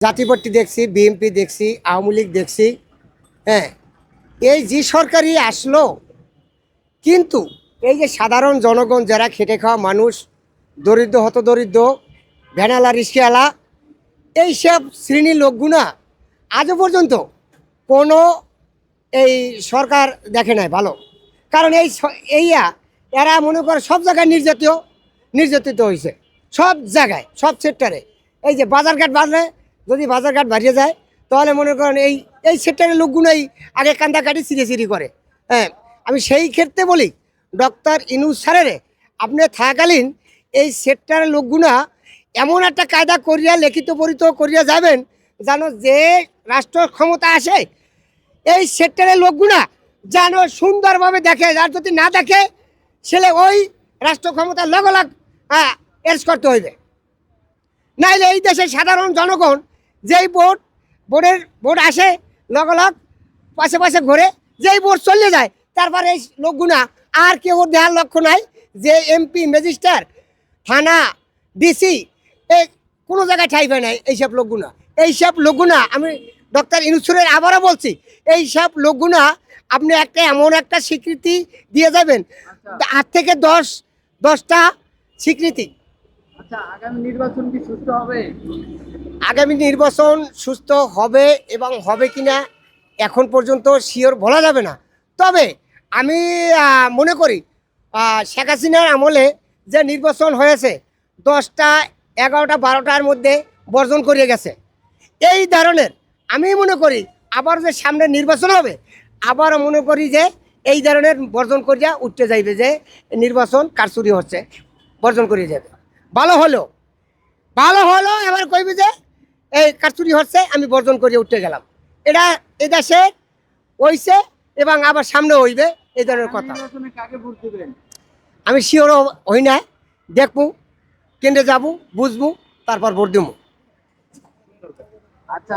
জাতিপার্টি দেখছি বিএনপি দেখছি, আওয়ামী লীগ দেখছি হ্যাঁ। এই যে সরকারই আসলো, কিন্তু এই যে সাধারণ জনগণ যারা খেটে খাওয়া মানুষ, দরিদ্র হত দরিদ্র ভ্যানালা রিক্সাওয়ালা এইসব শ্রেণির লোকগুনা আজও পর্যন্ত কোনো এই সরকার দেখে নাই ভালো। কারণ এই এইয়া, এরা মনে করে সব জায়গায় নির্যাতিত নির্যাতিত হয়েছে সব জায়গায়, সব সেক্টরে এই যে বাজারঘাট বাড়লে যদি বাজারঘাট বাড়িয়ে যায়, তাহলে মনে করেন এই এই সেক্টরের লোকগুলোই আগে কান্দাকাটি সিঁড়ি করে। হ্যাঁ আমি সেই ক্ষেত্রে বলি, ডক্টর ইনুস স্যারেরে, আপনি থাকাকালীন এই সেক্টরের লোকগুনা এমন একটা কায়দা করিয়া, লিখিত পরিত করিয়া যাবেন, যেন যে রাষ্ট্র ক্ষমতা আসে, এই সেক্টরের লোকগুনা যেন সুন্দরভাবে দেখে, আর যদি না দেখে ছেলে ওই রাষ্ট্র ক্ষমতার লগলাগ হ্যাঁ এস করতে হইবে। নাইলে এই দেশের সাধারণ জনগণ যেই ভোট ভোটের ভোট আসে লগলগ পাশে পাশে ঘুরে যেই ভোট চলে যায় তারপরে এই লোকগুনা আর কেউ দেওয়ার লক্ষ্য নাই যে এমপি ম্যাজিস্ট্রেট থানা ডিসি এই কোনো জায়গায় ঠাই পায় নাই এইসব লোকগুনা। এইসব লোকগুনা আমি ডক্টর ইনসুরের আবারও বলছি এইসব লোকগুনা আপনি একটা এমন একটা স্বীকৃতি দিয়ে যাবেন। আট থেকে দশ দশটা স্বীকৃতি। আচ্ছা আগামী নির্বাচন কি সুস্থ হবে? আগামী নির্বাচন সুস্থ হবে এবং হবে কিনা এখন পর্যন্ত শিওর বলা যাবে না। তবে আমি মনে করি শেখ হাসিনার আমলে যে নির্বাচন হয়েছে, দশটা, এগারোটা, বারোটার মধ্যে বর্জন করে গেছে। এই ধরনের আমি মনে করি আবার যে সামনে নির্বাচন হবে, আবার মনে করি যে এই ধরনের বর্জন করিয়া উঠতে যাইবে যে নির্বাচন কারচুরি হচ্ছে, বর্জন করিয়ে যাবে। ভালো হলো ভালো হলো, এবার কইবে যে এই কারচুরি হচ্ছে আমি বর্জন করে উঠতে গেলাম। এটা এ দেশে হইছে এবং আবার সামনে হইবে এই ধরনের কথা। আমি শিওর হই না দেখব কেন্দ্রে যাব বুঝব তারপর ভোট দেবো। আচ্ছা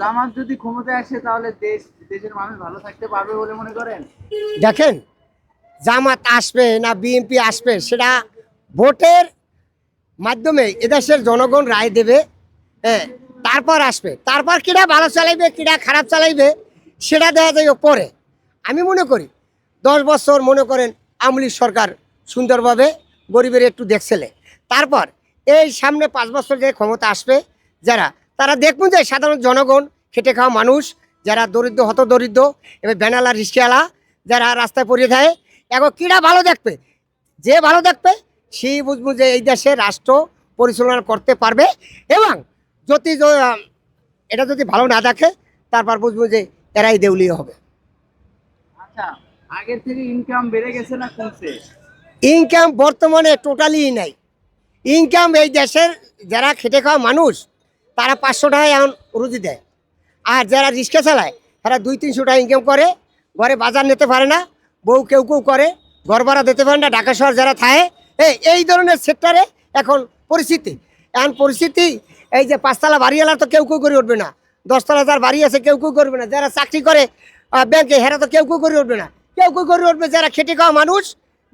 জামাত যদি ক্ষমতায় আসে তাহলে দেশ দেশের মানুষ ভালো থাকতে পারবে বলে মনে করেন? দেখেন জামাত আসবে না বিএনপি আসবে সেটা ভোটের মাধ্যমে এদেশের জনগণ রায় দেবে হ্যাঁ তারপর আসবে। তারপর কিরা ভালো চালাইবে কিরা খারাপ চালাইবে, সেটা দেওয়া যাবে পরে। আমি মনে করি, দশ বছর মনে করেন আমলি সরকার সুন্দরভাবে গরিবের একটু দেখছেলে। তারপর এই সামনে পাঁচ বছর যে ক্ষমতা আসবে, যারা, তারা দেখবেন যে সাধারণ জনগণ, খেটে খাওয়া মানুষ, যারা দরিদ্র হত দরিদ্র এবার বেনালা রিক্সাওয়ালা যারা রাস্তায় পড়ে দেয় এখন কিরা ভালো দেখবে? যে ভালো দেখবে সেই বুঝব যে এই দেশে রাষ্ট্র পরিচালনা করতে পারবে এবং যদি এটা যদি ভালো না দেখে তারপর বুঝব যে এরাই দেউলিয়ে হবে। আচ্ছা আগের থেকে ইনকাম বেড়ে গেছে না কমছে? ইনকাম বর্তমানে টোটালি নাই। ইনকাম এই দেশের যারা খেটে খাওয়া মানুষ তারা পাঁচশো টাকা এখন রুজি দেয়। আর যারা রিক্সা চালায় তারা দুই তিনশো টাকা ইনকাম করে। ঘরে বাজার নিতে পারে না বউ কেউ কেউ করে ঘর ভাড়া দিতে পারে না ঢাকা শহর যারা থাকে এই এই ধরনের সেক্টরে এখন পরিস্থিতি। এখন পরিস্থিতি, এই যে পাঁচতলা বাড়ি বাড়িওয়ালা তো কেউ কেউ করে উঠবে না। দশতলা যার বাড়ি আছে কেউ কেউ করবে না। যারা চাকরি করে ব্যাংকে হেরা তো কেউ কেউ করে উঠবে না। কেউ কেউ করে উঠবে, যারা খেটে খাওয়া মানুষ,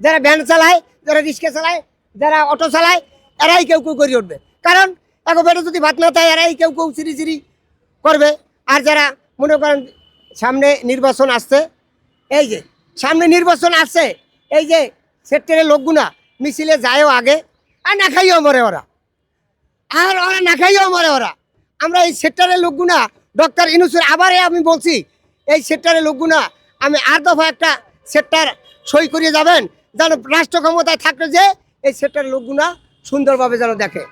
যারা ভ্যান চালায়, যারা রিক্সা চালায়, যারা অটো চালায়, এরাই কেউ কেউ করে উঠবে। কারণ এখন যদি ভাত না থাকে এরাই কেউ কেউ চিরি চিরি করবে। আর যারা, মনে করেন, সামনে নির্বাচন আসছে, এই যে, সামনে নির্বাচন আসছে, এই যে সেক্টরের লোকগুনা মিছিলে যায়ও আগে, আর না খাইও মরে ওরা। আর ওরা না খাইও মরে ওরা। আমরা এই সেক্টরের লোকগুনা, ডক্টর ইনুসুর, আবারে আমি বলছি, এই সেক্টরের লোকগুনা, আমি আর দফা একটা সেক্টর সই করিয়ে যাবেন, যেন রাষ্ট্র ক্ষমতায় থাকলে যে এই সেক্টরের লোকগুনা সুন্দরভাবে যেন দেখে।